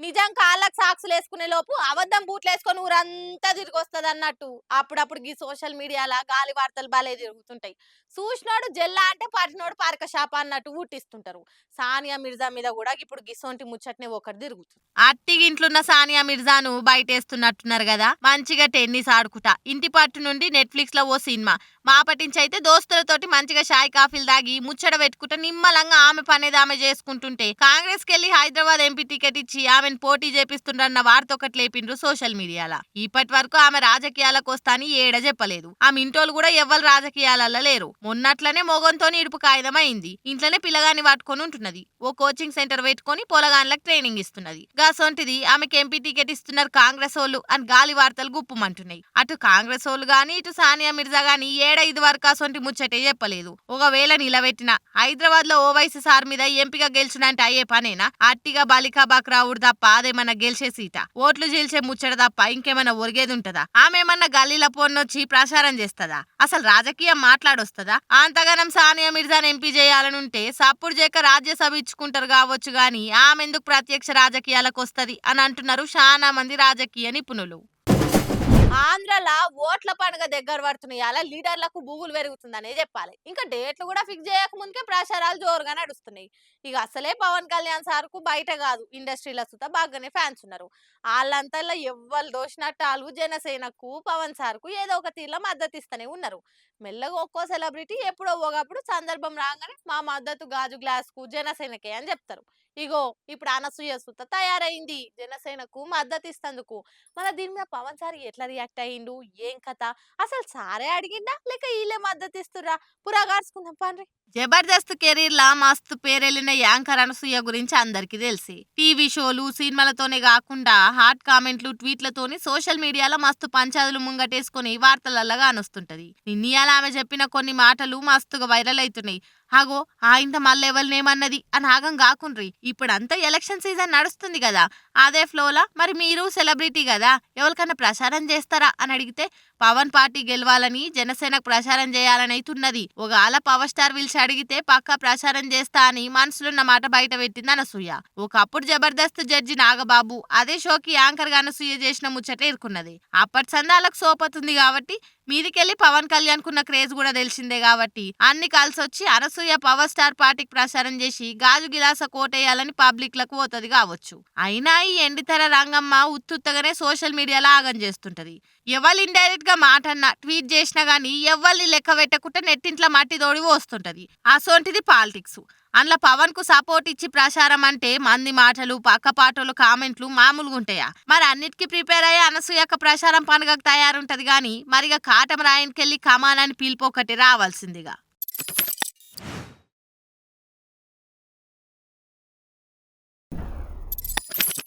నిజం కాళ్ళకు సాక్సులు వేసుకునే లోపు అబద్ధం బూట్లు వేసుకొని ఊరంతా తిరిగి వస్తుంది అన్నట్టు అప్పుడప్పుడు ఈ సోషల్ మీడియాలో గాలి వార్తలు బాలే తిరుగుతుంటాయి. చూసినోడు జెల్లా అంటే పట్టినోడు పార్క షాప అన్నట్టు ఊటిస్తుంటారు సానియా మిర్జా మీద కూడా ఇప్పుడు గిసొంటి ముచ్చట్నే ఒకటి తిరుగుతుంది. అట్టి ఇంట్లో ఉన్న సానియా మిర్జాను బయటేస్తున్నట్టున్నారు కదా మంచిగా టెన్నిస్ ఆడుకుంటా. ఇంటి పట్టు నుండి నెట్ఫ్లిక్స్లో ఓ సినిమా. మాపటించి అయితే దోస్తులతోటి మంచిగా షాయ్ కాఫీలు దాగి ముచ్చట పెట్టుకుంటా నిమ్మలంగా ఆమె పనేది ఆమె చేసుకుంటుంటే. కాంగ్రెస్ కెళ్ళి హైదరాబాద్ ఎంపీ టికెట్ ఇచ్చి ఆమె ఆమెను పోటీ చేపిస్తుండ్రన్న వార్త ఒకటి లేపిండ్రు సోషల్ మీడియాలో. ఇప్పటి వరకు ఆమె రాజకీయాలకు వస్తాని ఏడ చెప్పలేదు. ఆమె ఇంటోళ్ళు కూడా ఎవ్వరు రాజకీయాలలో లేరు. మొన్నట్లనే మోగంతో ఇడుపు కాగితం ఇంట్లోనే పిల్లగాని పట్టుకొని ఉంటున్నది. ఓ కోచింగ్ సెంటర్ పెట్టుకొని పొలగాన్లకు ట్రైనింగ్ ఇస్తున్నది. గాసొంటిది ఆమెకి ఎంపీ టికెట్ ఇస్తున్నారు కాంగ్రెస్ వాళ్ళు అని గాలి వార్తలు గుప్పుమంటున్నాయి. అటు కాంగ్రెస్ వాళ్ళు గాని ఇటు సానియా మిర్జా గాని ఏడ ఇది వరకు అసొంటి ముచ్చటే చెప్పలేదు. ఒకవేళ నిలబెట్టిన హైదరాబాద్లో ఓవైసీ సార్ మీద ఎంపిక గెలిచినంటే అయ్యే పనేనా? అట్టిగా బాలికా బాక్రావుడు తప్ప అదేమన్నా గెలిచే సీట ఓట్లు గెలిచే ముచ్చట తప్ప ఇంకేమన్నా ఒరిగేది ఉంటదా ఆమెమన్నా గల్లీల పొన్నొచ్చి ప్రచారం చేస్తదా? అసలు రాజకీయం మాట్లాడొస్తదా? అంతగానం సానియా మిర్జాన్ ఎంపీ చేయాలనుంటే సప్పుడు చేక రాజ్యసభ ఇచ్చుకుంటారు కావచ్చు గాని ఆమెందుకు ప్రత్యక్ష రాజకీయాలకు వస్తుంది? అని అంటున్నారు చాలా మంది రాజకీయ నిపుణులు. ఆంధ్రలో ఓట్ల పండుగ దగ్గర పడుతున్నాయి. అలా లీడర్లకు భూములు పెరుగుతుందనే చెప్పాలి. ఇంకా డేట్లు కూడా ఫిక్స్ చేయక ముందుకే ప్రచారాలు జోరుగా నడుస్తున్నాయి. ఇక అసలే పవన్ కళ్యాణ్ సార్కు బయట కాదు. ఇండస్ట్రీలో సుతా బాగానే ఫ్యాన్స్ ఉన్నారు. వాళ్ళంతా ఎవ్వరు దోషినట్టు వాళ్ళు జనసేనకు పవన్ సార్కు ఏదో ఒక తీరులో మద్దతు ఇస్తూనే ఉన్నారు. మెల్లగా ఒక్కో సెలబ్రిటీ ఎప్పుడో ఒకప్పుడు సందర్భం రాగానే మా మద్దతు గాజు గ్లాస్కు జనసేనకే అని చెప్తారు. ఇగో ఇప్పుడు అనసూయ సుత తయారైంది జనసేనకు మద్దతు ఇస్తందుకు మన దీని మీద పవన్ సార్ ఎట్లా రియాక్ట్ అయ్యిండు ఏం కథ? అసలు సారే అడిగిండా? లేక వీళ్ళే మద్దతు ఇస్తురా పురాగార్చుకుందాం పండ్రి జబర్దస్త్ కెరీర్ లా మస్తు పేరెళ్ళిన యాంకర్ అనసూయ గురించి అందరికి తెలిసి. టీవీ షోలు సినిమాలతోనే కాకుండా హాట్ కామెంట్లు ట్వీట్లతోని సోషల్ మీడియాలో మస్తు పంచాదులు ముంగటేసుకొని వార్తలల్లగా కానొస్తుంటది నిన్నయాల ఆమె చెప్పిన కొన్ని మాటలు మస్తుగా వైరల్ అవుతున్నాయి ఆగో ఆయంత మళ్ళెవరినేమన్నది అని ఆగం కాకుండ్రి ఇప్పుడంతా ఎలక్షన్ సీజన్ నడుస్తుంది కదా అదే ఫ్లోలా? మరి మీరు సెలబ్రిటీ కదా ఎవరికన్నా ప్రచారం చేస్తారా? అని అడిగితే పవన్ పార్టీ గెలవాలని జనసేనకు ప్రచారం చేయాలనైతున్నది. ఒకవేళ పవర్ స్టార్ పిలిచి అడిగితే పక్కా ప్రచారం చేస్తా అని మనసులున్న మాట బయట పెట్టింది అనసూయ. ఒకప్పుడు జబర్దస్త్ జడ్జి నాగబాబు అదే షోకి యాంకర్గా అనసూయ చేసిన ముచ్చట ఎరుకున్నది అప్పటి సందాలకు సోపతుంది కాబట్టి మీదికెళ్ళి పవన్ కళ్యాణ్ కున్న క్రేజ్ కూడా తెలిసిందే కాబట్టి. అన్ని కలిసి వచ్చి అనసూయ పవర్ స్టార్ పార్టీకి ప్రచారం చేసి గాజు గిలాస కోటేయాలని పబ్లిక్లకు పోతుంది కావచ్చు. అయినా ఈ ఎండితెర రంగమ్మ ఉత్తుత్తగానే సోషల్ మీడియాలో ఆగం చేస్తుంటది. ఎవరు ఇండైరెక్ట్గా మాట అన్నా ట్వీట్ చేసినా గానీ ఎవరిని లెక్క పెట్టకుండా నెట్టింట్లో మట్టి తోడి వస్తుంటది అసోంటిది పాలిటిక్స్. అందులో పవన్కు సపోర్ట్ ఇచ్చి ప్రచారం అంటే మంది మాటలు పక్క పాటలు కామెంట్లు మామూలుగా ఉంటాయా? మరి అన్నిటికీ ప్రిపేర్ అయ్యే అనసూయక ప్రచారం పండుగకు తయారుంటది గాని మరిగా కాటం రాయనికెళ్ళి కమాన్ అని పిలుపు రావాల్సిందిగా.